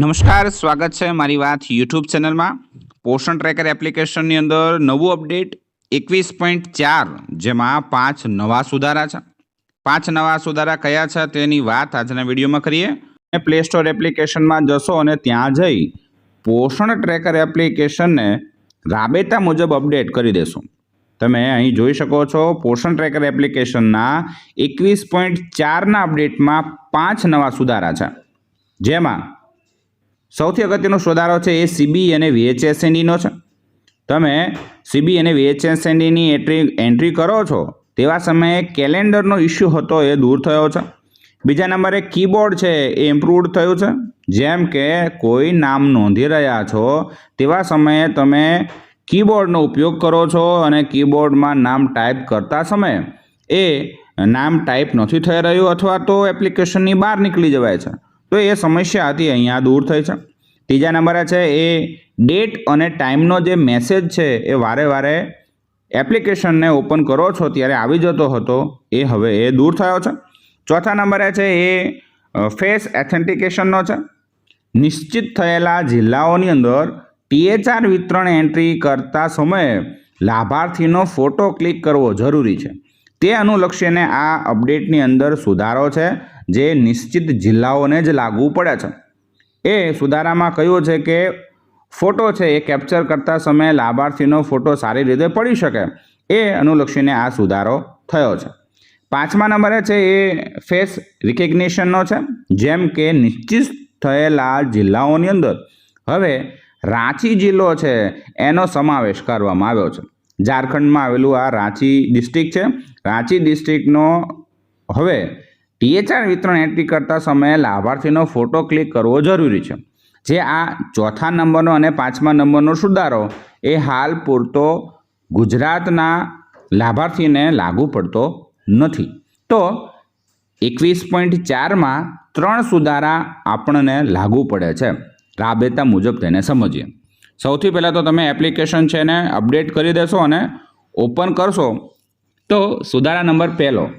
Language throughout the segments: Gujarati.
નમસ્કાર, સ્વાગત છે મારી વાત યુટ્યુબ ચેનલમાં. પોષણ ટ્રેકર એપ્લિકેશનની અંદર નવું અપડેટ એકવીસ પોઈન્ટ ચાર, જેમાં પાંચ નવા સુધારા છે. પાંચ નવા સુધારા કયા છે તેની વાત આજના વિડીયોમાં કરીએ. અને પ્લે સ્ટોર એપ્લિકેશનમાં જશો અને ત્યાં જઈ પોષણ ટ્રેકર એપ્લિકેશનને રાબેતા મુજબ અપડેટ કરી દેશો. તમે અહીં જોઈ શકો છો, પોષણ ટ્રેકર એપ્લિકેશનના એકવીસ પોઈન્ટ ચારના અપડેટમાં પાંચ નવા સુધારા છે. જેમાં સૌથી અગત્યનો સુધારો છે એ સીબી અને વીએચએસએનડીનો છે. તમે સીબી અને વીએચએસએનડીની એન્ટ્રી એન્ટ્રી કરો છો, તેવા સમયે કેલેન્ડરનો ઇસ્યુ હતો એ દૂર થયો છે. બીજા નંબરે કીબોર્ડ છે એ ઇમ્પ્રુવડ થયું છે. જેમ કે કોઈ નામ નોંધી રહ્યા છો, તેવા સમયે તમે કીબોર્ડનો ઉપયોગ કરો છો અને કીબોર્ડમાં નામ ટાઈપ કરતા સમયે એ નામ ટાઈપ નથી થઈ રહ્યું અથવા તો એપ્લિકેશનની બહાર નીકળી જવાય છે. તો એ સમસ્યા હતી, અહીંયા દૂર થઈ છે. ત્રીજા નંબરે છે, એ ડેટ અને ટાઈમનો જે મેસેજ છે, એ વારે વારે એપ્લિકેશનને ઓપન કરો છો ત્યારે આવી જતો હતો, એ હવે એ દૂર થયો છે. ચોથા નંબરે છે, એ ફેસ એથેન્ટિકેશનનો છે. નિશ્ચિત થયેલા જિલ્લાઓની અંદર ટીએચઆર વિતરણ એન્ટ્રી કરતા સમયે લાભાર્થીનો ફોટો ક્લિક કરવો જરૂરી છે. તે અનુલક્ષીને આ અપડેટની અંદર સુધારો છે. જે નિશ્ચિત જિલ્લાઓને જ લાગુ પડે છે. એ સુધારામાં કહ્યું છે કે ફોટો છે એ કેપ્ચર કરતા સમયે લાભાર્થીનો ફોટો સારી રીતે પડી શકે. એ અનુલક્ષીને આ સુધારો થયો છે. પાંચમા નંબરે છે એ ફેસ રિકગ્નિશનનો છે, જેમ કે નિશ્ચિત થયેલા જિલ્લાઓની અંદર. હવે રાંચી જિલ્લો છે એનો સમાવેશ કરવામાં આવ્યો છે. ઝારખંડમાં આવેલું આ રાંચી ડિસ્ટ્રિક્ટ છે. રાંચી ડિસ્ટ્રિક્ટનો હવે ટીએચઆર વિતરણ એન્ટ્રી કરતા સમયે લાભાર્થીનો ફોટો ક્લિક કરવો જરૂરી છે. જે આ ચોથા નંબરનો અને પાંચમા નંબરનો સુધારો એ હાલ પૂરતો ગુજરાતના લાભાર્થીને લાગુ પડતો નથી. તો એકવીસ પોઈન્ટ ચારમાં ત્રણ સુધારા આપણને લાગુ પડે છે. રાબેતા મુજબ તેને સમજીએ. સૌથી પહેલાં તો તમે એપ્લિકેશન છે એને અપડેટ કરી દેશો અને ઓપન કરશો. તો સુધારા નંબર પહેલો.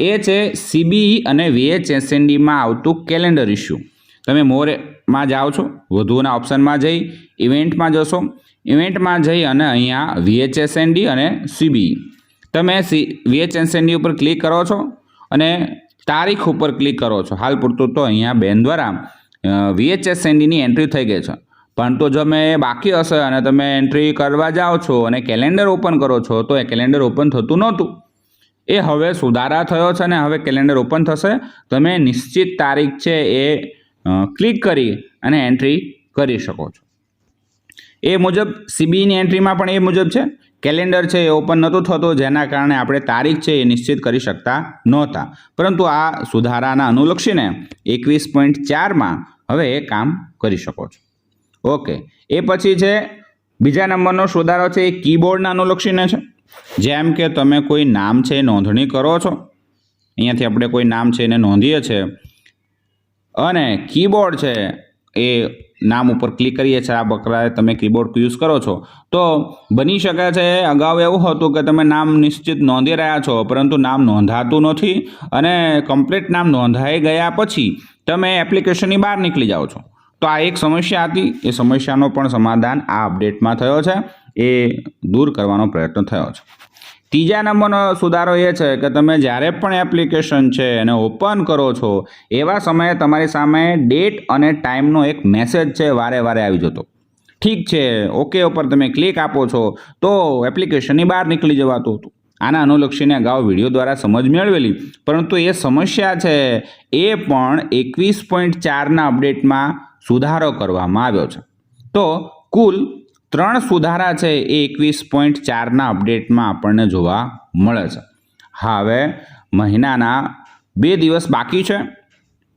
એ છે સીબીઈ અને વીએચએસએનડીમાં આવતું કેલેન્ડર ઇસ્યુ તમે મોરેમાં જાઓ છો, વધુના ઓપ્શનમાં જઈ ઇવેન્ટમાં જશો. ઇવેન્ટમાં જઈ અને અહીંયા વીએચએસએનડી અને સીબીઈ તમે સી વીએચએસએનડી ઉપર ક્લિક કરો છો અને તારીખ ઉપર ક્લિક કરો છો. હાલ પૂરતું તો અહીંયા બેન દ્વારા વીએચએસએનડીની એન્ટ્રી થઈ ગઈ છે. પરંતુ જો મેં બાકી હશે અને તમે એન્ટ્રી કરવા જાઓ છો અને કેલેન્ડર ઓપન કરો છો, તો એ કેલેન્ડર ઓપન થતું નહોતું. એ હવે સુધારા થયો છે અને હવે કેલેન્ડર ઓપન થશે. તમે નિશ્ચિત તારીખ છે એ ક્લિક કરી અને એન્ટ્રી કરી શકો છો. એ મુજબ સીબીની એન્ટ્રીમાં પણ એ મુજબ છે. કેલેન્ડર છે એ ઓપન નહોતું થતું, જેના કારણે આપણે તારીખ છે એ નિશ્ચિત કરી શકતા નહોતા. પરંતુ આ સુધારાના અનુલક્ષીને એકવીસ પોઈન્ટ ચારમાં હવે એ કામ કરી શકો છો. ઓકે. એ પછી છે, બીજા નંબરનો સુધારો છે એ કીબોર્ડના અનુલક્ષીને છે. જેમ કે તમે કોઈ નામ છે એ નોંધણી કરો છો. અહીંયાથી આપણે કોઈ નામ છે એને નોંધીએ છીએ. અને કીબોર્ડ છે એ નામ ઉપર ક્લિક કરીએ છીએ. આ બકરાએ તમે કીબોર્ડ યુઝ કરો છો. તો બની શકે છે અગાઉ એવું હતું કે તમે નામ નિશ્ચિત નોંધી રહ્યા છો, પરંતુ નામ નોંધાતું નથી અને કમ્પ્લીટ નામ નોંધાઈ ગયા પછી તમે એપ્લિકેશનની બહાર નીકળી જાઓ છો. તો આ એક સમસ્યા હતી. એ સમસ્યાનો પણ સમાધાન આ અપડેટમાં થયો છે. એ દૂર કરવાનો પ્રયત્ન થયો છે. ત્રીજા નંબરનો સુધારો એ છે કે તમે જ્યારે પણ એપ્લિકેશન છે એને ઓપન કરો છો, એવા સમયે તમારી સામે ડેટ અને ટાઈમનો એક મેસેજ છે, વારે વારે આવી જતો. ઠીક છે ઓકે ઉપર તમે ક્લિક આપો છો, તો એપ્લિકેશનની બહાર નીકળી જવાતું હતું. આના અનુલક્ષીને અગાઉ વીડિયો દ્વારા સમજ મેળવેલી. પરંતુ એ સમસ્યા છે, એ પણ એકવીસ પોઈન્ટ ચારના અપડેટમાં સુધારો કરવામાં આવ્યો છે. તો કુલ ત્રણ સુધારા છે એ એકવીસ પોઈન્ટ ચારના અપડેટમાં આપણને જોવા મળે છે. હવે મહિનાના બે દિવસ બાકી છે.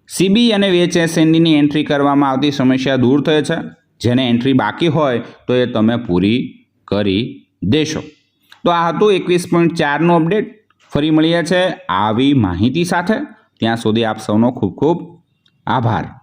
સીબી અને વીએચએસએનડીની એન્ટ્રી કરવામાં આવતી સમસ્યા દૂર થઈ છે. જેને એન્ટ્રી બાકી હોય તો એ તમે પૂરી કરી દેશો. તો આ હતું એકવીસ પોઈન્ટ ચારનું અપડેટ. ફરી મળીએ છે આવી માહિતી સાથે. ત્યાં સુધી આપ સૌનો ખૂબ ખૂબ આભાર.